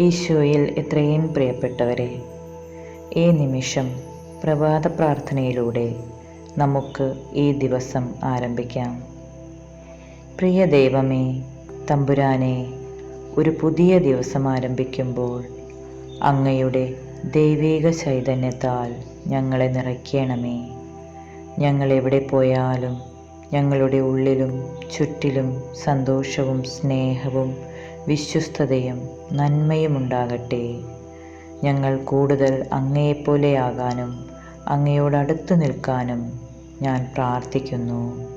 ഈശോയിൽ എത്രയും പ്രിയപ്പെട്ടവരെ ഈ നിമിഷം പ്രഭാത പ്രാർത്ഥനയിലൂടെ നമുക്ക് ഈ ദിവസം ആരംഭിക്കാം. പ്രിയ ദൈവമേ തമ്പുരാനെ ഒരു പുതിയ ദിവസം ആരംഭിക്കുമ്പോൾ അങ്ങയുടെ ദൈവീക ചൈതന്യത്താൽ ഞങ്ങളെ നിറയ്ക്കണമേ. ഞങ്ങൾ എവിടെ പോയാലും ഞങ്ങളുടെ ഉള്ളിലും ചുറ്റിലും സന്തോഷവും സ്നേഹവും വിശ്വസ്തതയും നന്മയും ഉണ്ടാകട്ടെ. ഞങ്ങൾ കൂടുതൽ അങ്ങയെപ്പോലെയാകാനും അങ്ങയോടടുത്ത് നിൽക്കാനും ഞാൻ പ്രാർത്ഥിക്കുന്നു.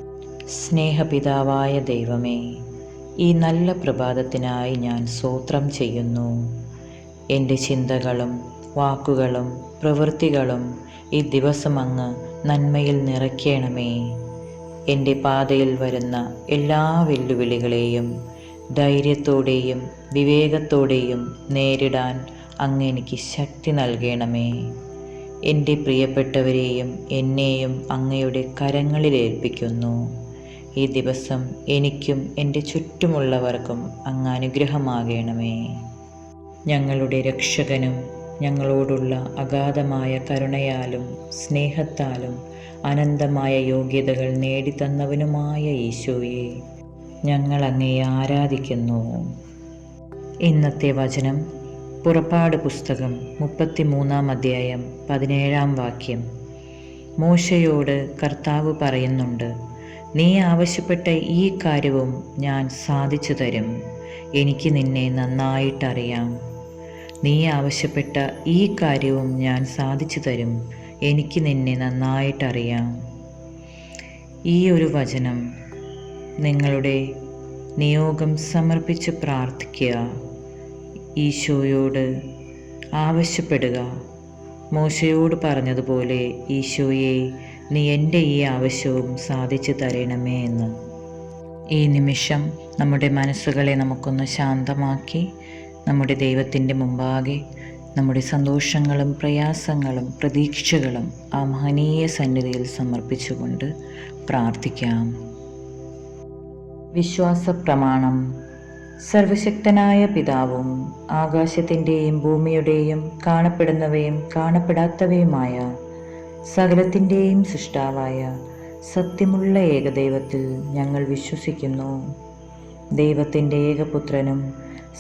സ്നേഹപിതാവായ ദൈവമേ ഈ നല്ല പ്രഭാതത്തിനായി ഞാൻ സ്തോത്രം ചെയ്യുന്നു. എന്റെ ചിന്തകളും വാക്കുകളും പ്രവൃത്തികളും ഈ ദിവസം അങ്ങ് നന്മയിൽ നിറയ്ക്കണമേ. എന്റെ പാതയിൽ വരുന്ന എല്ലാ വെല്ലുവിളികളെയും ധൈര്യത്തോടെയും വിവേകത്തോടെയും നേരിടാൻ അങ്ങ് എനിക്ക് ശക്തി നൽകണമേ. എന്റെ പ്രിയപ്പെട്ടവരെയും എന്നെയും അങ്ങയുടെ കരങ്ങളിൽ ഏൽപ്പിക്കുന്നു. ഈ ദിവസം എനിക്കും എന്റെ ചുറ്റുമുള്ളവർക്കും അങ്ങ് അനുഗ്രഹമാകണമേ. ഞങ്ങളുടെ രക്ഷകനും ഞങ്ങളോടുള്ള അഗാധമായ കരുണയാലും സ്നേഹത്താലും അനന്തമായ യോഗ്യതകൾ നേടിത്തന്നവനുമായ ഈശോയെ ഞങ്ങൾ അങ്ങേ ആരാധിക്കുന്നു. ഇന്നത്തെ വചനം പുറപ്പാട് പുസ്തകം മുപ്പത്തിമൂന്നാം അധ്യായം പതിനേഴാം വാക്യം. മോശയോട് കർത്താവ് പറയുന്നുണ്ട് നീ ആവശ്യപ്പെട്ട ഈ കാര്യവും ഞാൻ സാധിച്ചു തരും. എനിക്ക് നിന്നെ നന്നായിട്ടറിയാം. നീ ആവശ്യപ്പെട്ട ഈ കാര്യവും ഞാൻ സാധിച്ചു തരും. എനിക്ക് നിന്നെ നന്നായിട്ടറിയാം. ഈ ഒരു വചനം നിങ്ങളുടെ നിയോഗം സമർപ്പിച്ച് പ്രാർത്ഥിക്കുക. ഈശോയോട് ആവശ്യപ്പെടുക. മോശയോട് പറഞ്ഞതുപോലെ ഈശോയെ നീ എന്റെ ഈ ആവശ്യവും സാധിച്ചു തരണമേ എന്ന്. ഈ നിമിഷം നമ്മുടെ മനസ്സുകളെ നമുക്കൊന്ന് ശാന്തമാക്കി നമ്മുടെ ദൈവത്തിന്റെ മുമ്പാകെ നമ്മുടെ സന്തോഷങ്ങളും പ്രയാസങ്ങളും പ്രതീക്ഷകളും ആ മഹനീയ സന്നിധിയിൽ സമർപ്പിച്ചുകൊണ്ട് പ്രാർത്ഥിക്കാം. വിശ്വാസ പ്രമാണം സർവശക്തനായ പിതാവും ആകാശത്തിന്റെയും ഭൂമിയുടെയും കാണപ്പെടുന്നവയും കാണപ്പെടാത്തവയുമായ സകലത്തിന്റെയും സൃഷ്ടാവായ സത്യമുള്ള ഏകദൈവത്തിൽ ഞങ്ങൾ വിശ്വസിക്കുന്നു. ദൈവത്തിന്റെ ഏകപുത്രനും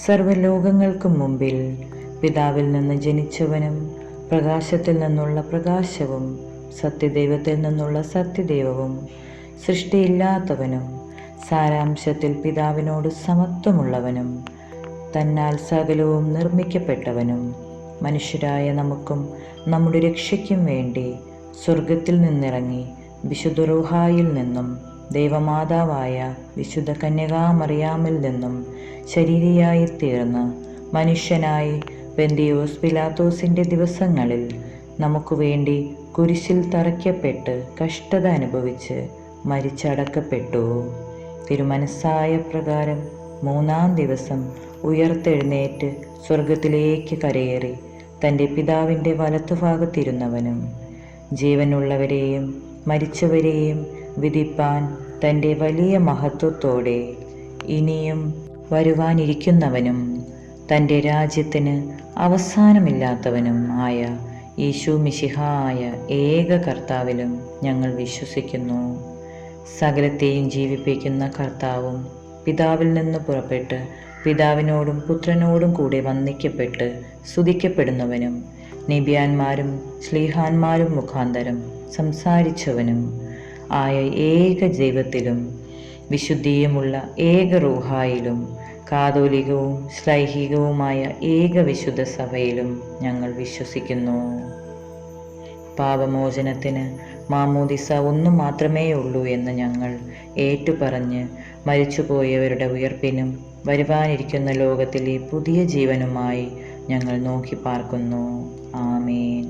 സർവലോകങ്ങൾക്കും മുമ്പിൽ പിതാവിൽ നിന്ന് ജനിച്ചവനും പ്രകാശത്തിൽ നിന്നുള്ള പ്രകാശവും സത്യദൈവത്തിൽ നിന്നുള്ള സത്യദൈവവും സൃഷ്ടിയില്ലാത്തവനും സാരാംശത്തിൽ പിതാവിനോട് സമത്വമുള്ളവനും തന്നാൽ സകലവും നിർമ്മിക്കപ്പെട്ടവനും മനുഷ്യരായ നമുക്കും നമ്മുടെ രക്ഷയ്ക്കും വേണ്ടി സ്വർഗത്തിൽ നിന്നിറങ്ങി വിശുദ്ധ റുഹായിൽ നിന്നും ദൈവമാതാവായ വിശുദ്ധ കന്യകാമറിയാമിൽ നിന്നും ശരീരിയായി തീർന്ന് മനുഷ്യനായി പെന്തിയോസ് പിലാത്തോസിന്റെ ദിവസങ്ങളിൽ നമുക്ക് വേണ്ടി കുരിശിൽ തറയ്ക്കപ്പെട്ട് കഷ്ടത അനുഭവിച്ച് മരിച്ചടക്കപ്പെട്ടു. തിരുമനസ്സായ പ്രകാരം മൂന്നാം ദിവസം ഉയർത്തെഴുന്നേറ്റ് സ്വർഗത്തിലേക്ക് കരയേറി തന്റെ പിതാവിന്റെ വലത്തുഭാഗത്തിരുന്നവനും. ജീവനുള്ളവരെയും മരിച്ചവരെയും വിധിപ്പാൻ തന്റെ വലിയ മഹത്വത്തോടെ ഇനിയും വരുവാനിരിക്കുന്നവനും തന്റെ രാജ്യത്തിന് അവസാനമില്ലാത്തവനും ആയ യേശു മിശിഹായ ഏക കർത്താവിലും ഞങ്ങൾ വിശ്വസിക്കുന്നു. സകലത്തെയും ജീവിപ്പിക്കുന്ന കർത്താവും പിതാവിൽ നിന്ന് പുറപ്പെട്ട് പിതാവിനോടും പുത്രനോടും കൂടെ വന്ദിക്കപ്പെട്ട് സ്തുതിക്കപ്പെടുന്നവനും നിബിയാന്മാരും ശ്ലീഹാന്മാരും മുഖാന്തരം സംസാരിച്ചവനും ആയ ഏക ദൈവത്തിലും വിശുദ്ധിയുമുള്ള ഏക റൂഹായിലും കാതോലികവും ശ്ലൈഹികവുമായ ഏക വിശുദ്ധ സഭയിലും ഞങ്ങൾ വിശ്വസിക്കുന്നു. പാപമോചനത്തിന് മാമോദിസ ഒന്നു മാത്രമേ ഉള്ളൂ എന്ന് ഞങ്ങൾ ഏറ്റുപറഞ്ഞ് മരിച്ചുപോയവരുടെ ഉയർപ്പിനും വരുവാനിരിക്കുന്ന ലോകത്തിലെ പുതിയ ജീവനുമായി ഞങ്ങൾ നോക്കി പാർക്കുന്നു. ആമേൻ.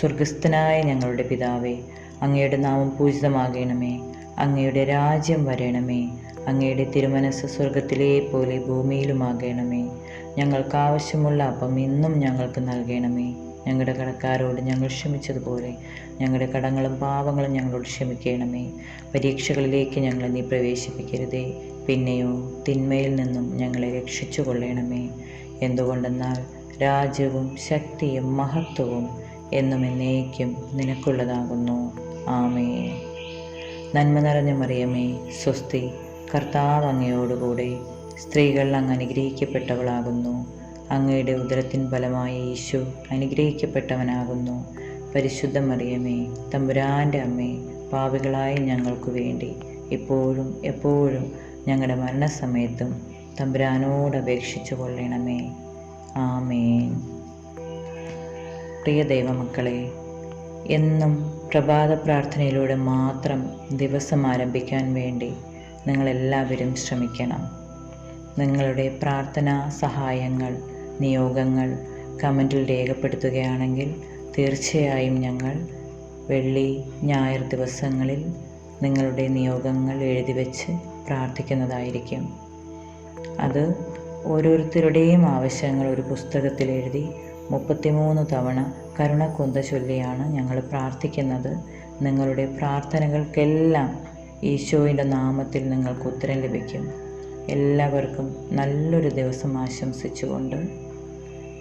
സ്വർഗസ്ഥനായ ഞങ്ങളുടെ പിതാവേ അങ്ങയുടെ നാമം പൂജിതമാകണമേ. അങ്ങയുടെ രാജ്യം വരണമേ. അങ്ങയുടെ തിരുമനസ് സ്വർഗത്തിലെ പോലെ ഭൂമിയിലുമാകണമേ. ഞങ്ങൾക്ക് ആവശ്യമുള്ള അപ്പം ഇന്നും ഞങ്ങൾക്ക് നൽകണമേ. ഞങ്ങളുടെ കടക്കാരോട് ഞങ്ങൾ ക്ഷമിച്ചതുപോലെ ഞങ്ങളുടെ കടങ്ങളും പാപങ്ങളും ഞങ്ങളോട് ക്ഷമിക്കണമേ. പരീക്ഷകളിലേക്ക് ഞങ്ങളെ നീ പ്രവേശിപ്പിക്കരുതേ. പിന്നെയോ തിന്മയിൽ നിന്നും ഞങ്ങളെ രക്ഷിച്ചു കൊള്ളണമേ എന്തുകൊണ്ടെന്നാൽ രാജ്യവും ശക്തിയും മഹത്വവും എന്നും എന്നേക്കും നിനക്കുള്ളതാകുന്നു. ആമേ നന്മ നിറഞ്ഞ മറിയമേ സ്വസ്തി കർത്താവ് അങ്ങയോടുകൂടെ സ്ത്രീകൾ അങ്ങ് അനുഗ്രഹിക്കപ്പെട്ടവളാകുന്നു. അങ്ങയുടെ ഉദരത്തിൻ ഫലമായി ഈശോ അനുഗ്രഹിക്കപ്പെട്ടവനാകുന്നു. പരിശുദ്ധ മറിയമേ തമ്പുരാന്റെ അമ്മേ പാപികളായ ഞങ്ങൾക്ക് വേണ്ടി. എപ്പോഴും എപ്പോഴും ഞങ്ങളുടെ മരണസമയത്തും തമ്പുരാനോട് അപേക്ഷിച്ചു കൊള്ളണമേ. ആമേൻ. പ്രിയ ദൈവമക്കളെ എന്നും പ്രഭാത പ്രാർത്ഥനയിലൂടെ മാത്രം ദിവസം ആരംഭിക്കാൻ വേണ്ടി നിങ്ങളെല്ലാവരും ശ്രമിക്കണം. നിങ്ങളുടെ പ്രാർത്ഥനാ സഹായങ്ങൾ നിയോഗങ്ങൾ കമന്റിൽ രേഖപ്പെടുത്തുകയാണെങ്കിൽ തീർച്ചയായും ഞങ്ങൾ വെള്ളി ഞായർ ദിവസങ്ങളിൽ നിങ്ങളുടെ നിയോഗങ്ങൾ എഴുതി വച്ച് പ്രാർത്ഥിക്കുന്നതായിരിക്കും. അത് ഓരോരുത്തരുടെയും ആവശ്യങ്ങൾ ഒരു പുസ്തകത്തിൽ എഴുതി മുപ്പത്തിമൂന്ന് തവണ കരുണക്കൊന്ത ചൊല്ലിയാണ് ഞങ്ങൾ പ്രാർത്ഥിക്കുന്നത്. നിങ്ങളുടെ പ്രാർത്ഥനകൾക്കെല്ലാം ഈശോയുടെ നാമത്തിൽ നിങ്ങൾക്ക് ഉത്തരം ലഭിക്കും. എല്ലാവർക്കും നല്ലൊരു ദിവസം ആശംസിച്ചുകൊണ്ട്